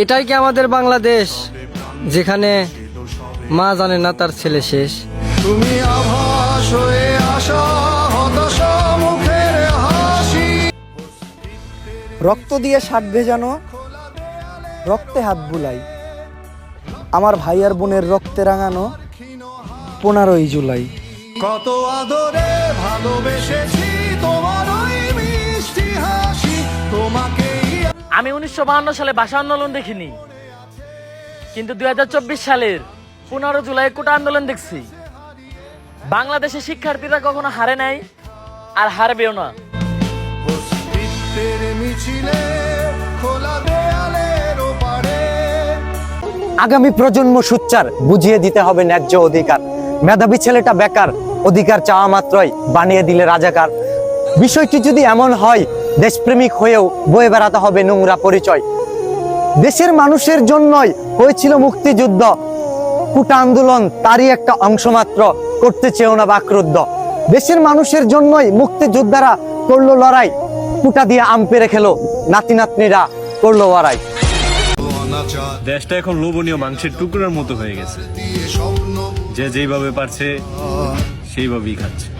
এটাই কি আমাদের বাংলাদেশ? যেখানে মা জানে না তার ছেলে শেষ। তুমি আভাস হয়ে আসা হতাশা মুখের হাসি। রক্ত দিয়ে শার্ট ভেজানো রক্তে হাত বুলাই। আমার ভাই আর বোনের রক্তে রাঙানো পনেরোই জুলাই। কত আদরে ভালোবেসেছি তোমার আমি উনিশশো সালে ভাষা আন্দোলন দেখিনি। কিন্তু দু হাজার চব্বিশ সালের পনেরো জুলাই কোটা আন্দোলন দেখছি। বাংলাদেশের শিক্ষার্থীরা কখনো হারে নাই আর হারবেও না। আগামী প্রজন্ম সুচ্চার, বুঝিয়ে দিতে হবে ন্যায্য অধিকার। মেধাবী ছেলেটা বেকার, অধিকার চাওয়া মাত্রই বানিয়ে দিলে রাজাকার। বিষয়টি যদি এমন হয় দেশপ্রেমিক হয়েও বয়ে বেড়াতে হবে নোংরা পরিচয়। দেশের মানুষের জন্যই হয়েছিল মুক্তিযুদ্ধ। কুটা আন্দোলন তারই একটা অংশ মাত্র করতে চেয়েও না বাকরুদ্ধ। দেশের মানুষের জন্যই মুক্তিযোদ্ধারা করল লড়াই। কুটা দিয়ে আম পেরে খেলো নাতি নাতনিরা, করল লড়াই। দেশটা এখন লোভনীয় মাংসের টুকরার মতো হয়ে গেছে। যে যেইভাবে পারছে, সেইভাবেই খাচ্ছে।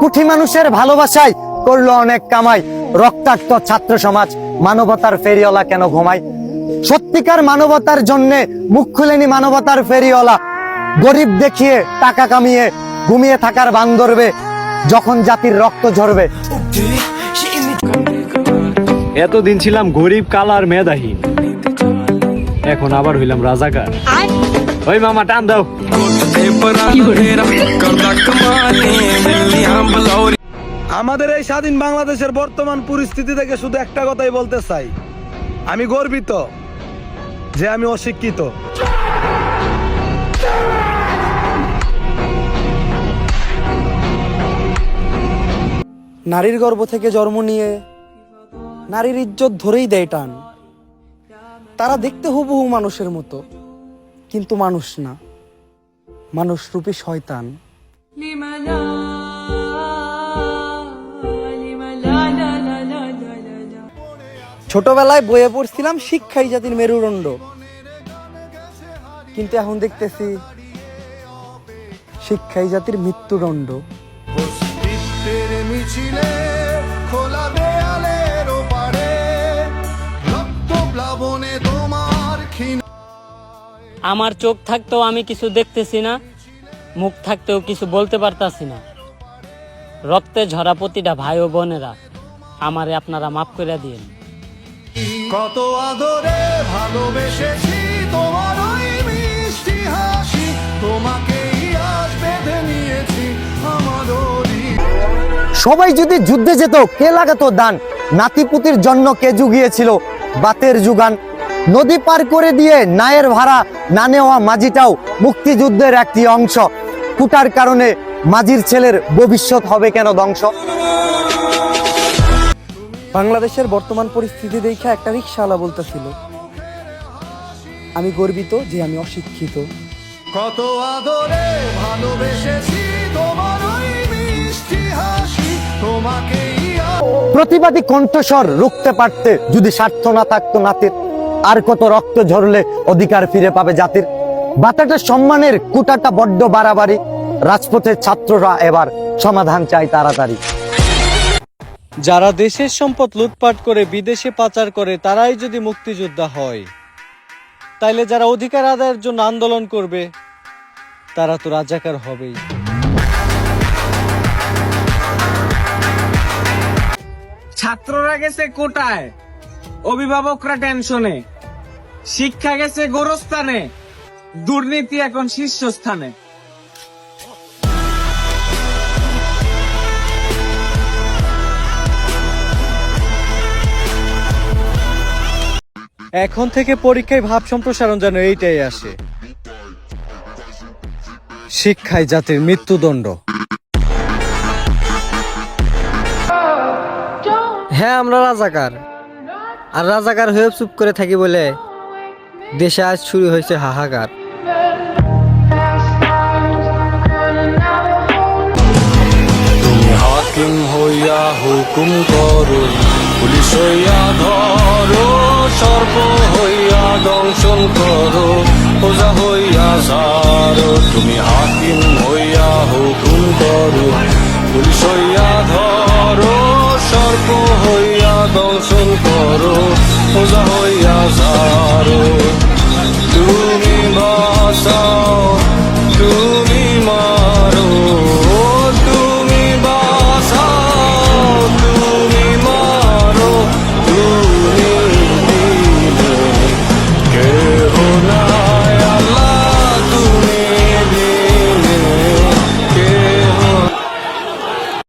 কুঠি মানুষের ভালোবাসায় করল অনেক কামাই। রক্তাক্ত ছাত্র সমাজ মানবতার ফেরিওয়ালা কেন ঘুমায়? সত্যিকার মানবতার জন্য মুখ খুলেনি মানবতার ফেরিওয়ালা। গরিব দেখিয়ে টাকা কামিয়ে ঘুমিয়ে থাকার বান ধরবে যখন জাতির রক্ত ঝরবে। এতদিন ছিলাম গরিব কালার মেধাহীন এখন আবার হইলাম রাজাকার। ওই মামা টান দাও। আমাদের এই স্বাধীন বাংলাদেশের বর্তমান পরিস্থিতি থেকে শুধু একটা কথাই বলতে চাই। আমি গর্বিত যে আমি অশিক্ষিত। নারীর গর্ভ থেকে জন্ম নিয়ে নারীর ইজ্জত ধরেই দেয় টান। তারা দেখতে হুবহু মানুষের মতো কিন্তু মানুষ না। মানুষ রূপী শয়তান। ছোটবেলায় বইয়ে পড়ছিলাম শিক্ষাই জাতির মেরুদণ্ড। কিন্তু এখন দেখতেছি শিক্ষাই জাতির মৃত্যুদণ্ড। আমার চোখ থাকতেও আমি কিছু দেখতেছি না মুখ থাকতেও কিছু বলতে পারতাছি না। রক্তে ঝরা প্রতিটা ভাই ও বোনেরা আমারে আপনারা মাফ করে দিন কত আদরে ভালোবেসেছি তোমার ওই মিষ্টি হাসি। তোমাকেই আজ বেঁধে নিয়েছি আমার সবাই যদি যুদ্ধে যেত, কে লাগাতো দান? নাতিপুতির জন্য কে জুগিয়েছিল বাতের যুগান? নদী পার করে দিয়ে নায়ের ভাড়া না নেওয়া মাঝিটাও মুক্তিযুদ্ধের একটি অংশ। কুটার কারণে মাঝির ছেলের ভবিষ্যৎ হবে কেন ধ্বংস? বাংলাদেশের বর্তমান পরিস্থিতি দেখে একটা রিক্সাওয়ালা বলতেছিল আমি গর্বিত যে আমি অশিক্ষিত। কত আদরে ভালোবেসেছি তোমার ওই মিষ্টি হাসি তোমাকেই আজ প্রতিবাদী কণ্ঠস্বর রুখতে পারতে যদি স্বার্থ না থাকতো নাতির আর কত রক্ত ঝরলে অধিকার ফিরে পাবে জাতির। বাতাটা সম্মানের কুটাটা বড্ড বাড়াবাড়ি রাজপথের ছাত্ররা এবার সমাধান চাই তাড়াতাড়ি। যারা দেশের সম্পদ লুটপাট করে বিদেশে পাচার করে, তারাই যদি মুক্তিযোদ্ধা হয়, তাইলে যারা অধিকার আদায়ের জন্য আন্দোলন করবে, তারা তো রাজাকার হবেই। ছাত্ররা গেছে কোটায়, অভিভাবকরা টেনশনে, শিক্ষা গেছে গোরস্থানে, দুর্নীতি এখন শীর্ষস্থানে। এখন থেকে পরীক্ষায় ভাব সম্প্রসারণ যেন এইটাই আসে। শিক্ষায় জাতির মৃত্যুদণ্ড। হ্যাঁ আমরা রাজাকার। আর রাজাকার হয়ে চুপ করে থাকি বলে দেশে আজ শুরু হয়েছে হাহাকার। হাকিম হইয়া হুকুম করো পুলিশ হইয়া ধরো। সর্ব হইয়া দংশন করো ওজা হইয়া সারো। তুমি হাকিম হইয়া হুকুম করো, পুলিশ হইয়া ধরো সর্ব হইয়া দংশন করো ওজা